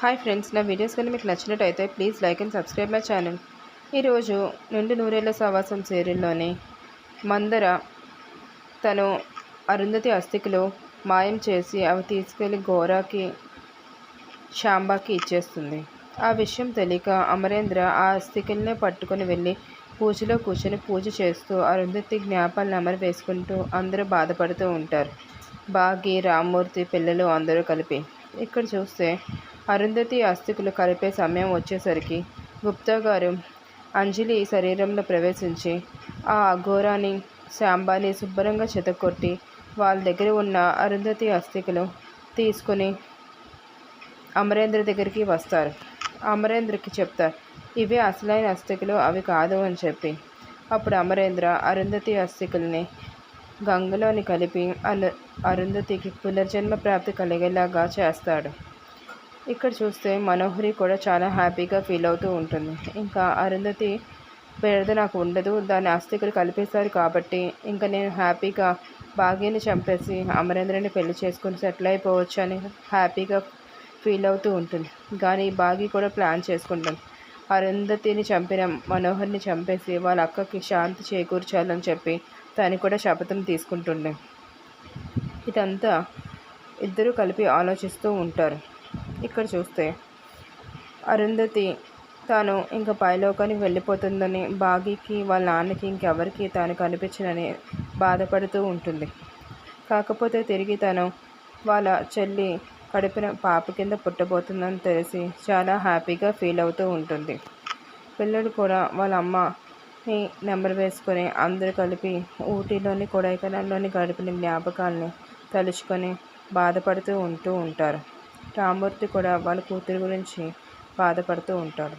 Hi friends నా videos కానీ మీకు నచ్చినట్టయితే please like and subscribe my channel. ఈరోజు నుండి నూరేళ్ళ సవాసం సీరియల్లోని మందర తను అరుంధతి అస్థికులు మాయం చేసి అవి తీసుకెళ్ళి గోరాకి శాంబాకి ఇచ్చేస్తుంది. ఆ విషయం తెలియక అమరేంద్ర ఆ అస్థికల్నే పట్టుకొని వెళ్ళి పూజలో కూర్చొని పూజ చేస్తూ అరుంధతి జ్ఞాపాలను అమరు వేసుకుంటూ అందరూ బాధపడుతూ ఉంటారు. బాగి రామ్మూర్తి పిల్లలు అందరూ కలిపి. ఇక్కడ చూస్తే అరుంధతి ఆస్తికులు కలిపే సమయం వచ్చేసరికి గుప్తా గారు అంజలి శరీరంలో ప్రవేశించి ఆ అఘోరాని శాంబాని శుభ్రంగా చెతకొట్టి వాళ్ళ దగ్గర ఉన్న అరుంధతి అస్థికులు తీసుకుని అమరేంద్ర దగ్గరికి వస్తారు. అమరేంద్రకి చెప్తారు ఇవే అసలైన అస్థికులు అవి కాదు అని చెప్పి. అప్పుడు అమరేంద్ర అరుంధతి అస్థికుల్ని గంగలోని కలిపి అను అరుంధతికి పునర్జన్మ ప్రాప్తి కలిగేలాగా చేస్తాడు. ఇక్కడ చూస్తే మనోహరి కూడా చాలా హ్యాపీగా ఫీల్ అవుతూ ఉంటుంది. ఇంకా అరుంధతి బెడద నాకు ఉండదు దాని ఆస్తికులు కలిపేశారు కాబట్టి ఇంకా నేను హ్యాపీగా భాగ్యని చంపేసి అమరేంద్రని పెళ్ళి చేసుకుని సెటిల్ అయిపోవచ్చు అని హ్యాపీగా ఫీల్ అవుతూ ఉంటుంది. కానీ బాగి కూడా ప్లాన్ చేసుకుంటుంది అరుంధతిని చంపిన మనోహర్ని చంపేసి వాళ్ళ అక్కకి శాంతి చేకూర్చాలని చెప్పి తను కూడా శపథం తీసుకుంటుండే. ఇదంతా ఇద్దరూ కలిపి ఆలోచిస్తూ ఉంటారు. ఇక్కడ చూస్తే. అరుంధతి తాను ఇంకా పైలోకానికి వెళ్ళిపోతుందని బాగీకి వాళ్ళ నాన్నకి ఇంకెవరికి తాను కనిపించనని బాధపడుతూ ఉంటుంది. కాకపోతే తిరిగి తను వాళ్ళ చెల్లి కడిపిన పాప కింద పుట్టబోతుందని తెలిసి చాలా హ్యాపీగా ఫీల్ అవుతూ ఉంటుంది. పిల్లలు కూడా వాళ్ళ అమ్మని నెంబర్ వేసుకొని అందరూ కలిపి ఊటీలోని కొడైకెనాల్లోని గడిపిన జ్ఞాపకాలని తలుచుకొని బాధపడుతూ ఉంటూ ఉంటారు. రామ్మూర్తి కూడా వాళ్ళ కూతురు గురించి బాధపడుతూ ఉంటాడు.